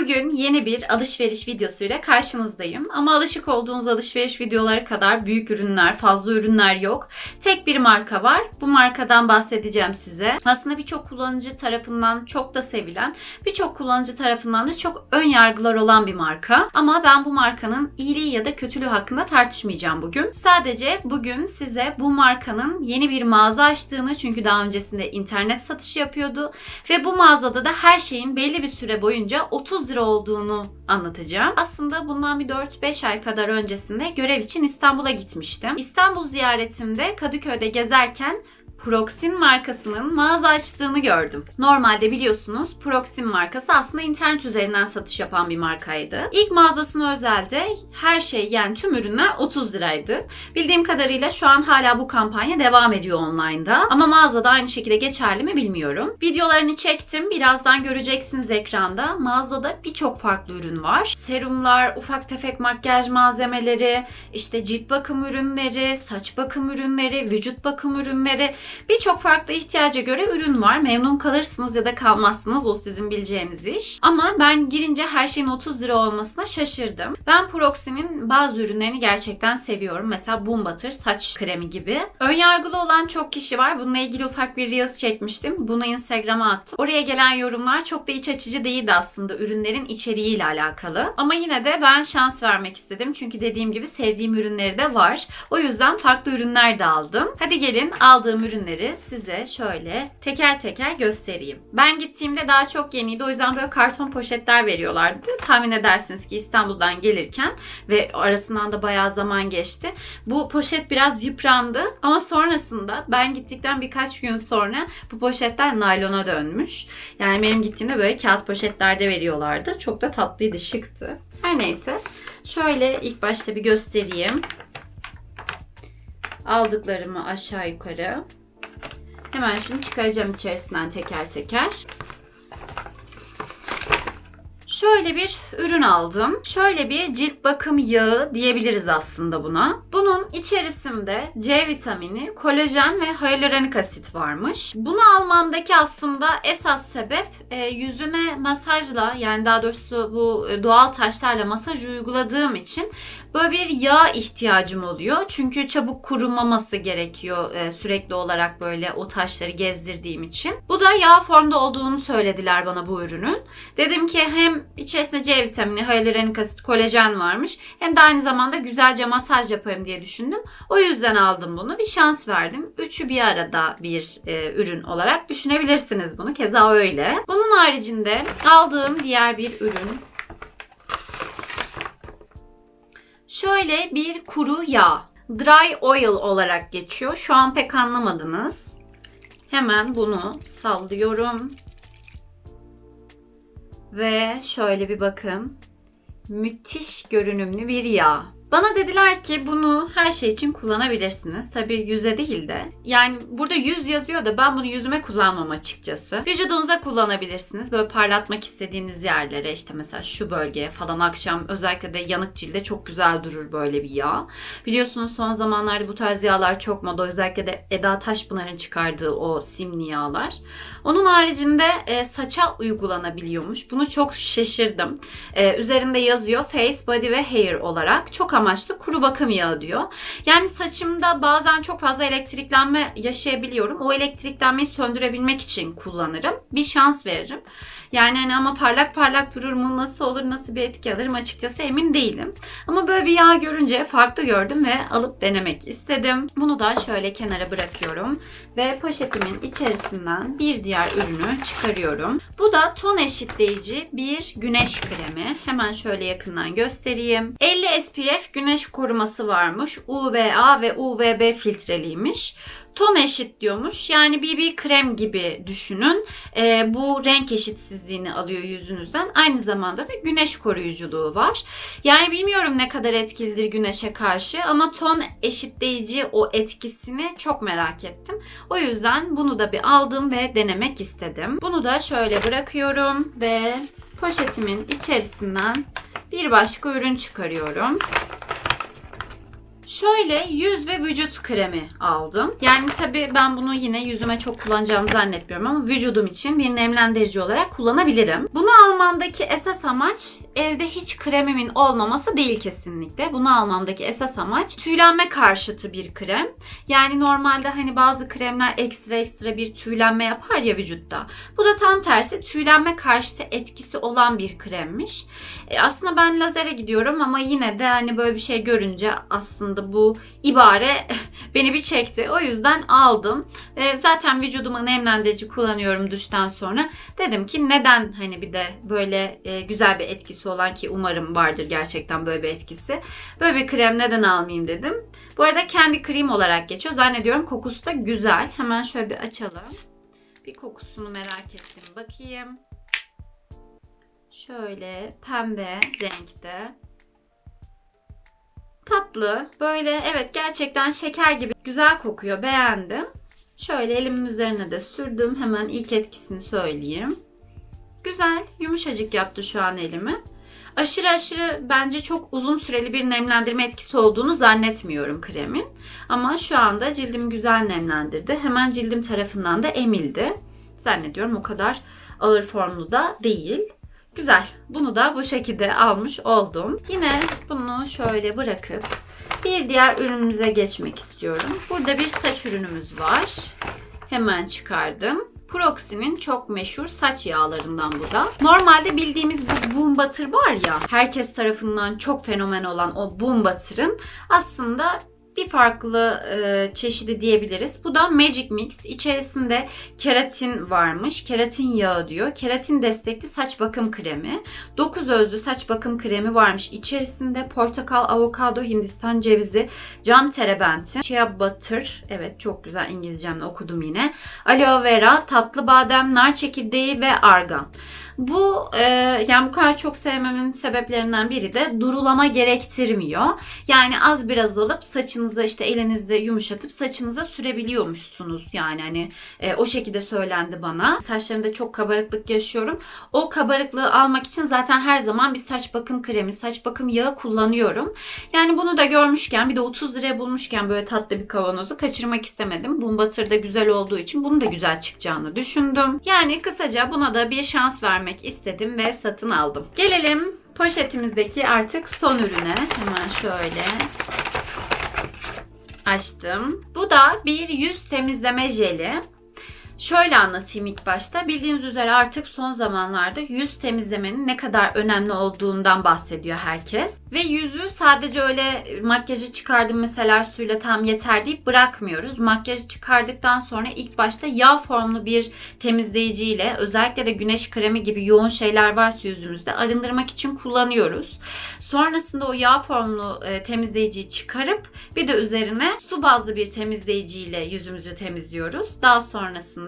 Bugün yeni bir alışveriş videosuyla karşınızdayım. Ama alışık olduğunuz alışveriş videoları kadar büyük ürünler, fazla ürünler yok. Tek bir marka var. Bu markadan bahsedeceğim size. Aslında birçok kullanıcı tarafından çok da sevilen, birçok kullanıcı tarafından da çok ön yargılar olan bir marka. Ama ben bu markanın iyiliği ya da kötülüğü hakkında tartışmayacağım bugün. Sadece bugün size bu markanın yeni bir mağaza açtığını çünkü daha öncesinde internet satışı yapıyordu ve bu mağazada da her şeyin belli bir süre boyunca 30 lira olduğunu anlatacağım. Aslında bundan bir 4-5 ay kadar öncesinde görev için İstanbul'a gitmiştim. İstanbul ziyaretimde Kadıköy'de gezerken Proxin markasının mağaza açtığını gördüm. Normalde biliyorsunuz Proxin markası aslında internet üzerinden satış yapan bir markaydı. İlk mağazasına özelde her şey yani tüm ürünler 30 liraydı. Bildiğim kadarıyla şu an hala bu kampanya devam ediyor online'da. Ama mağazada aynı şekilde geçerli mi bilmiyorum. Videolarını çektim. Birazdan göreceksiniz ekranda. Mağazada birçok farklı ürün var. Serumlar, ufak tefek makyaj malzemeleri, işte cilt bakım ürünleri, saç bakım ürünleri, vücut bakım ürünleri Birçok farklı ihtiyaca göre ürün var. Memnun kalırsınız ya da kalmazsınız. O sizin bileceğiniz iş. Ama ben girince her şeyin 30 lira olmasına şaşırdım. Ben Proxy'nin bazı ürünlerini gerçekten seviyorum. Mesela Boom Butter saç kremi gibi. Önyargılı olan çok kişi var. Bununla ilgili ufak bir Reels çekmiştim. Bunu Instagram'a attım. Oraya gelen yorumlar çok da iç açıcı değildi aslında ürünlerin içeriğiyle alakalı. Ama yine de ben şans vermek istedim. Çünkü dediğim gibi sevdiğim ürünleri de var. O yüzden farklı ürünler de aldım. Hadi gelin aldığım ürünleri size şöyle teker teker göstereyim. Ben gittiğimde daha çok yeniydi. O yüzden böyle karton poşetler veriyorlardı. Tahmin edersiniz ki İstanbul'dan gelirken ve arasından da bayağı zaman geçti. Bu poşet biraz yıprandı ama sonrasında ben gittikten birkaç gün sonra bu poşetler naylona dönmüş. Yani benim gittiğimde böyle kağıt poşetlerde veriyorlardı. Çok da tatlıydı, şıktı. Her neyse. Şöyle ilk başta bir göstereyim. Aldıklarımı aşağı yukarı. Hemen şimdi çıkaracağım içerisinden teker teker. Şöyle bir ürün aldım. Şöyle bir cilt bakım yağı diyebiliriz aslında buna. Bunun içerisinde C vitamini, kolajen ve hyaluronik asit varmış. Bunu almamdaki aslında esas sebep e, yüzüme masajla yani daha doğrusu bu e, doğal taşlarla masaj uyguladığım için böyle bir yağ ihtiyacım oluyor. Çünkü çabuk kurumaması gerekiyor e, sürekli olarak böyle o taşları gezdirdiğim için. Bu da yağ formda olduğunu söylediler bana bu ürünün. Dedim ki hem içerisinde C vitamini, hyaluronik asit, kolajen varmış. Hem de aynı zamanda güzelce masaj yaparım diye düşündüm. O yüzden aldım bunu. Bir şans verdim. Üçü bir arada bir e, ürün olarak düşünebilirsiniz bunu. Keza öyle. Bunun haricinde aldığım diğer bir ürün Şöyle bir kuru yağ. Dry oil olarak geçiyor. Şu an pek anlamadınız. Hemen bunu sallıyorum. Ve şöyle bir bakın. Müthiş görünümlü bir yağ. Bana dediler ki bunu her şey için kullanabilirsiniz. Tabii yüze değil de. Yani burada yüz yazıyor da ben bunu yüzüme kullanmam açıkçası. Vücudunuza kullanabilirsiniz. Böyle parlatmak istediğiniz yerlere işte mesela şu bölgeye falan akşam özellikle de yanık cilde çok güzel durur böyle bir yağ. Biliyorsunuz son zamanlarda bu tarz yağlar çok moda. Özellikle de Eda Taşpınar'ın çıkardığı o simli yağlar. Onun haricinde e, saça uygulanabiliyormuş. Bunu çok şaşırdım. E, üzerinde yazıyor face, body ve hair olarak. Çok amaçlı kuru bakım yağı diyor. Yani saçımda bazen çok fazla elektriklenme yaşayabiliyorum. O elektriklenmeyi söndürebilmek için kullanırım. Bir şans veririm. Yani hani ama parlak parlak durur mu nasıl olur nasıl bir etki alırım açıkçası emin değilim. Ama böyle bir yağ görünce farklı gördüm ve alıp denemek istedim. Bunu da şöyle kenara bırakıyorum ve poşetimin içerisinden bir diğer ürünü çıkarıyorum. Bu da ton eşitleyici bir güneş kremi. Hemen şöyle yakından göstereyim. 50 SPF güneş koruması varmış. UVA ve UVB filtreliymiş ton eşit diyormuş. Yani BB krem gibi düşünün. E, bu renk eşitsizliğini alıyor yüzünüzden. Aynı zamanda da güneş koruyuculuğu var. Yani bilmiyorum ne kadar etkilidir güneşe karşı ama ton eşitleyici o etkisini çok merak ettim. O yüzden bunu da bir aldım ve denemek istedim. Bunu da şöyle bırakıyorum ve poşetimin içerisinden bir başka ürün çıkarıyorum. Şöyle yüz ve vücut kremi aldım. Yani tabii ben bunu yine yüzüme çok kullanacağımı zannetmiyorum ama vücudum için bir nemlendirici olarak kullanabilirim. Bunu almamdaki esas amaç evde hiç kremimin olmaması değil kesinlikle. Bunu almamdaki esas amaç tüylenme karşıtı bir krem. Yani normalde hani bazı kremler ekstra ekstra bir tüylenme yapar ya vücutta. Bu da tam tersi tüylenme karşıtı etkisi olan bir kremmiş. E, aslında ben lazere gidiyorum ama yine de hani böyle bir şey görünce aslında bu ibare beni bir çekti. O yüzden aldım. E, zaten vücuduma nemlendirici kullanıyorum duştan sonra. Dedim ki neden hani bir de böyle e, güzel bir etkisi olan ki umarım vardır gerçekten böyle bir etkisi. Böyle bir krem neden almayayım dedim. Bu arada kendi krem olarak geçiyor. Zannediyorum kokusu da güzel. Hemen şöyle bir açalım. Bir kokusunu merak ettim. Bakayım. Şöyle pembe renkte. Tatlı. Böyle evet gerçekten şeker gibi güzel kokuyor. Beğendim. Şöyle elimin üzerine de sürdüm. Hemen ilk etkisini söyleyeyim. Güzel, yumuşacık yaptı şu an elimi. Aşırı aşırı bence çok uzun süreli bir nemlendirme etkisi olduğunu zannetmiyorum kremin. Ama şu anda cildim güzel nemlendirdi. Hemen cildim tarafından da emildi. Zannediyorum o kadar ağır formlu da değil. Güzel. Bunu da bu şekilde almış oldum. Yine bunu şöyle bırakıp bir diğer ürünümüze geçmek istiyorum. Burada bir saç ürünümüz var. Hemen çıkardım. Proxy'nin çok meşhur saç yağlarından bu da. Normalde bildiğimiz bu boom butter var ya, herkes tarafından çok fenomen olan o boom butter'ın aslında bir farklı e, çeşidi diyebiliriz. Bu da Magic Mix. İçerisinde keratin varmış. Keratin yağı diyor. Keratin destekli saç bakım kremi. 9 özlü saç bakım kremi varmış. İçerisinde portakal, avokado, hindistan cevizi, cam terebenti, shea butter. Evet çok güzel İngilizcemle okudum yine. Aloe vera, tatlı badem, nar çekirdeği ve argan. Bu e, yani bu kadar çok sevmemin sebeplerinden biri de durulama gerektirmiyor. Yani az biraz alıp saçınıza işte elinizde yumuşatıp saçınıza sürebiliyormuşsunuz. Yani hani e, o şekilde söylendi bana. Saçlarımda çok kabarıklık yaşıyorum. O kabarıklığı almak için zaten her zaman bir saç bakım kremi, saç bakım yağı kullanıyorum. Yani bunu da görmüşken bir de 30 liraya bulmuşken böyle tatlı bir kavanozu kaçırmak istemedim. Boom Butter da güzel olduğu için bunun da güzel çıkacağını düşündüm. Yani kısaca buna da bir şans vermek istedim ve satın aldım. Gelelim poşetimizdeki artık son ürüne. Hemen şöyle açtım. Bu da bir yüz temizleme jeli. Şöyle anlatayım ilk başta. Bildiğiniz üzere artık son zamanlarda yüz temizlemenin ne kadar önemli olduğundan bahsediyor herkes. Ve yüzü sadece öyle makyajı çıkardım mesela suyla tam yeter deyip bırakmıyoruz. Makyajı çıkardıktan sonra ilk başta yağ formlu bir temizleyiciyle özellikle de güneş kremi gibi yoğun şeyler varsa yüzümüzde arındırmak için kullanıyoruz. Sonrasında o yağ formlu e, temizleyiciyi çıkarıp bir de üzerine su bazlı bir temizleyiciyle yüzümüzü temizliyoruz. Daha sonrasında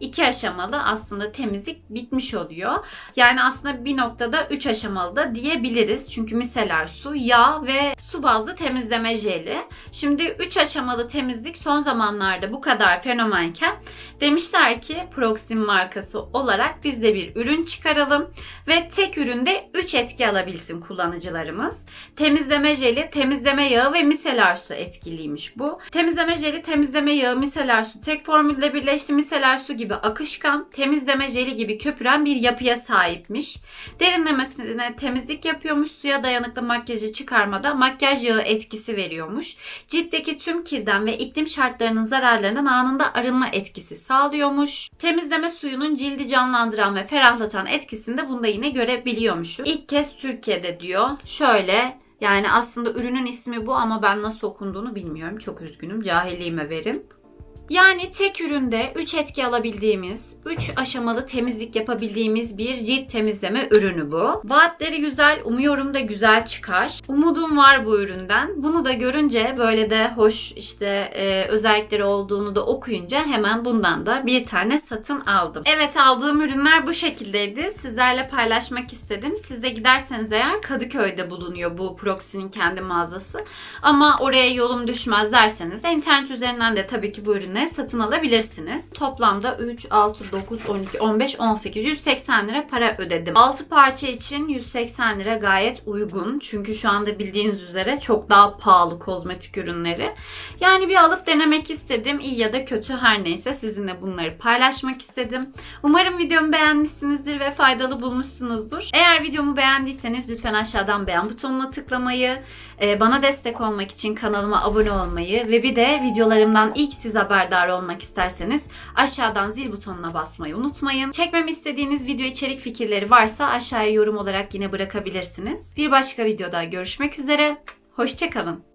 iki aşamalı aslında temizlik bitmiş oluyor. Yani aslında bir noktada üç aşamalı da diyebiliriz. Çünkü miseler su, yağ ve su bazlı temizleme jeli. Şimdi üç aşamalı temizlik son zamanlarda bu kadar fenomenken demişler ki Proxim markası olarak biz de bir ürün çıkaralım ve tek üründe 3 etki alabilsin kullanıcılarımız. Temizleme jeli, temizleme yağı ve miseler su etkiliymiş bu. Temizleme jeli, temizleme yağı, miseler su tek formülde birleşti. Miseler su gibi akışkan, temizleme jeli gibi köpüren bir yapıya sahipmiş. Derinlemesine temizlik yapıyormuş. Suya dayanıklı makyajı çıkarmada makyaj yağı etkisi veriyormuş. Ciltteki tüm kirden ve iklim şartlarının zararlarından anında arınma etkisi sağlıyormuş. Temizleme suyunun cildi canlandıran ve ferahlatan etkisini de bunda yine görebiliyormuşuz. İlk kez Türkiye'de diyor. Şöyle yani aslında ürünün ismi bu ama ben nasıl okunduğunu bilmiyorum. Çok üzgünüm. Cahilliğime verin. Yani tek üründe 3 etki alabildiğimiz, 3 aşamalı temizlik yapabildiğimiz bir cilt temizleme ürünü bu. Vaatleri güzel, umuyorum da güzel çıkar. Umudum var bu üründen. Bunu da görünce böyle de hoş işte e, özellikleri olduğunu da okuyunca hemen bundan da bir tane satın aldım. Evet aldığım ürünler bu şekildeydi. Sizlerle paylaşmak istedim. Siz de giderseniz eğer Kadıköy'de bulunuyor bu Proxy'nin kendi mağazası. Ama oraya yolum düşmez derseniz de internet üzerinden de tabii ki bu ürünleri tane satın alabilirsiniz. Toplamda 3, 6, 9, 12, 15, 18, 180 lira para ödedim. 6 parça için 180 lira gayet uygun. Çünkü şu anda bildiğiniz üzere çok daha pahalı kozmetik ürünleri. Yani bir alıp denemek istedim. İyi ya da kötü her neyse sizinle bunları paylaşmak istedim. Umarım videomu beğenmişsinizdir ve faydalı bulmuşsunuzdur. Eğer videomu beğendiyseniz lütfen aşağıdan beğen butonuna tıklamayı, bana destek olmak için kanalıma abone olmayı ve bir de videolarımdan ilk siz haberdar olmak isterseniz aşağıdan zil butonuna basmayı unutmayın. Çekmemi istediğiniz video içerik fikirleri varsa aşağıya yorum olarak yine bırakabilirsiniz. Bir başka videoda görüşmek üzere. Hoşçakalın.